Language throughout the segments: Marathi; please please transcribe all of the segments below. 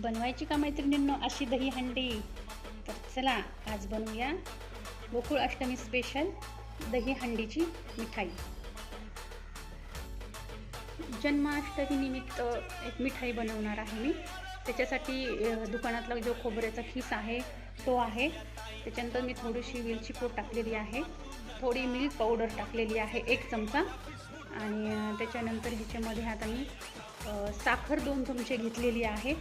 बनवायची का मैत्रिणींनो अशी दही हंडी? तर चला आज बनवूया गोकुळ अष्टमी स्पेशल दही हंडीची मिठाई. जन्माष्टमी निमित्त एक मिठाई बनवणार आहे मी. त्याच्यासाठी दुकानातला जो खोबऱ्याचा खीस आहे तो आहे. त्याच्यानंतर मी थोडीशी वेलची पूड टाकलेली आहे. थोडी मिल्क पावडर टाकलेली आहे एक चमचा. आणि त्याच्यानंतर ह्याच्यामध्ये आता मी साखर दोन चमचे घेतलेली आहे.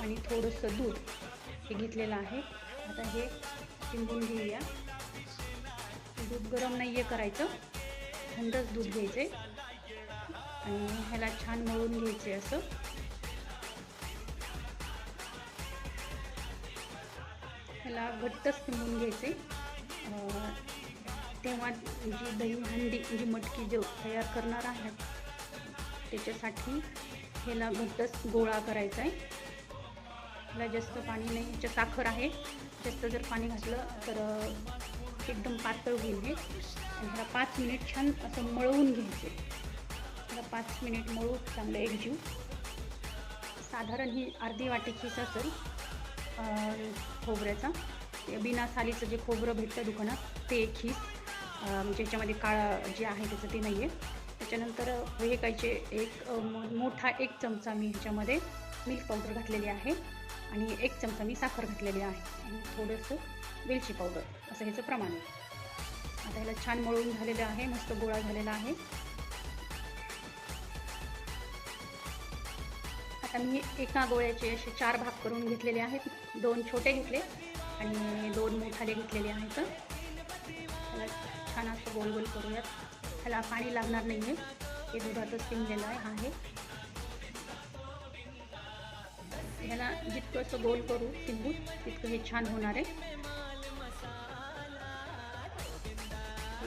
आणि थोडंसं दूध हे घेतलेलं आहे. आता हे शिंपून घेऊया. दूध गरम नाही आहे करायचं. थंडच दूध घ्यायचे आणि ह्याला छान मळून घ्यायचे असं. ह्याला घट्टच शिंपून घ्यायचे तेव्हा जी दही हंडी जी मटकी जो तयार करणार आहे त्याच्यासाठी ह्याला घट्टच गोळा करायचा आहे ह्याला जास्त पाणी नाही ह्याच्यात साखर आहे जास्त जर पाणी घातलं तर एकदम पातळ होईल हे. ह्याला पाच मिनिट छान असं मळवून घ्यायचे. ह्याला पाच मिनिट मळू चांगलं एकजीव साधारण ही अर्धी वाटीची खीस असेल खोबऱ्याचा. ते बिना सालीचं जे खोबरं भेटतं दुकानात ते एक खीस. म्हणजे याच्यामध्ये काळं जे आहे त्याचं ते नाही आहे त्याच्यानंतर हे कायचे एक मोठा एक चमचा मी ह्याच्यामध्ये मिल्क पावडर घातलेली आहे. आणि एक चमचा मी साखर घातलेली आहे. आणि थोडंसं वेलची पावडर असं ह्याचं प्रमाण आहे. आता ह्याला छान मळून झालेलं आहे मस्त गोळा झालेला आहे. आता मी एका गोळ्याचे असे चार भाग करून घेतलेले आहेत. दोन छोटे घेतले आणि दोन मोठाले घेतलेले आहेत. त्याला छान असं गोल गोल करूयात. ह्याला पाणी लागणार नाही आहे हे दुधातच शिंगलेलं आहे. जितकं असं गोल करू शिंबू तितकं हे छान होणार आहे.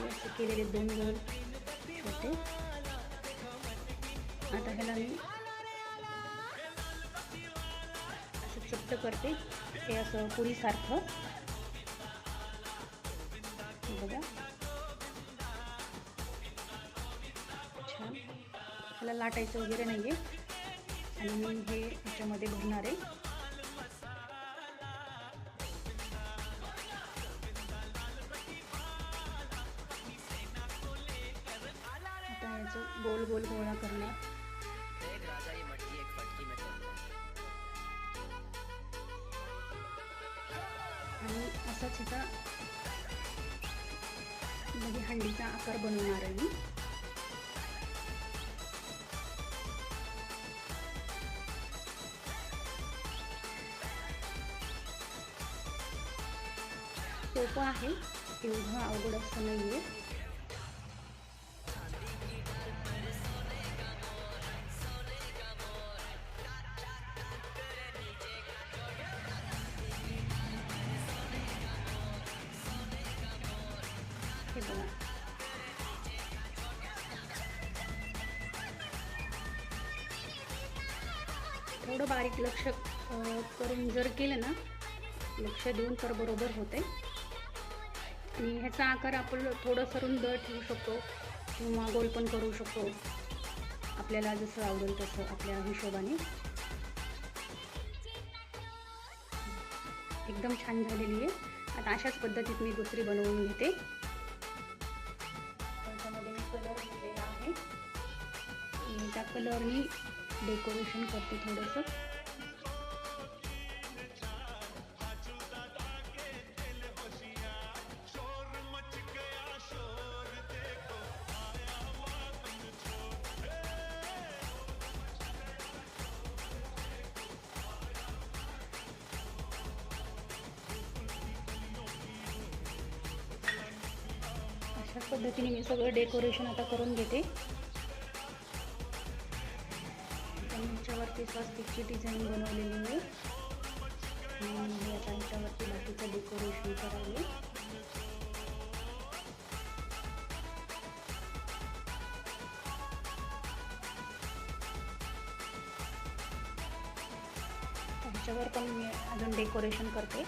असे केलेले दोन गोल छोटे आता ह्याला मी असं चपट करते ते असं पुरीसारखं. बघा. छान. ह्याला लाटायचं वगैरे नाही आहे आणि मी हे ह्याच्यामध्ये भरणार आहे. असं गोल गोल गोळा करणे. एक आणि असाच ह्याचा म्हणजे हंडीचा आकार बनवणार आहे मी. सोपं आहे एवढं अवघड असं नाही आहे थोडं बारीक लक्ष करून जर केलं ना लक्ष देऊन तर बरोबर होते. आणि ह्याचा आकार आपण थोडंसं रुंद ठेवू शकतो किंवा गोल पण करू शकतो. आपल्याला जसं आवडेल तसं आपल्या हिशोबाने. एकदम छान झालेली आहे. आता अशाच पद्धतीत मी दुसरी बनवून घेते. त्याच्यामध्ये मी कलर घेतलेला आहे त्या कलरनी डेकोरेशन करते थोडंसं अशाच पद्धतीने मी सगळं डेकोरेशन आता करून घेते ह्याच्यावरती स्वस्तिकची डिझाईन बनवलेली आहे. आणि मी आता ह्याच्यावरती बाकीचं डेकोरेशन करावे ह्याच्यावर पण मी अजून डेकोरेशन करते.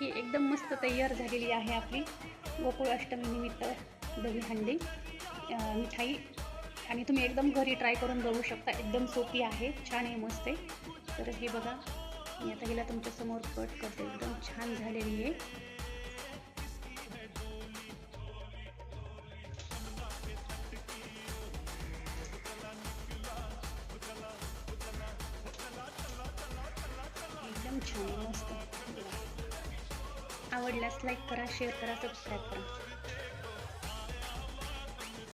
ही एकदम मस्त तयार झालेली आहे आपली. गोकुळ अष्टमी निमित्त दही हंडी मिठाई आणि तुम्ही एकदम घरी ट्राय करून बघू शकता. एकदम सोपी आहे छान आहे मस्त आहे. तर हे बघा मी आता हिला तुमच्यासमोर कट करते. एकदम छान झालेली आहे. एकदम छान मस्त आवडल्यास लाईक करा शेअर करा सबस्क्राईब करा.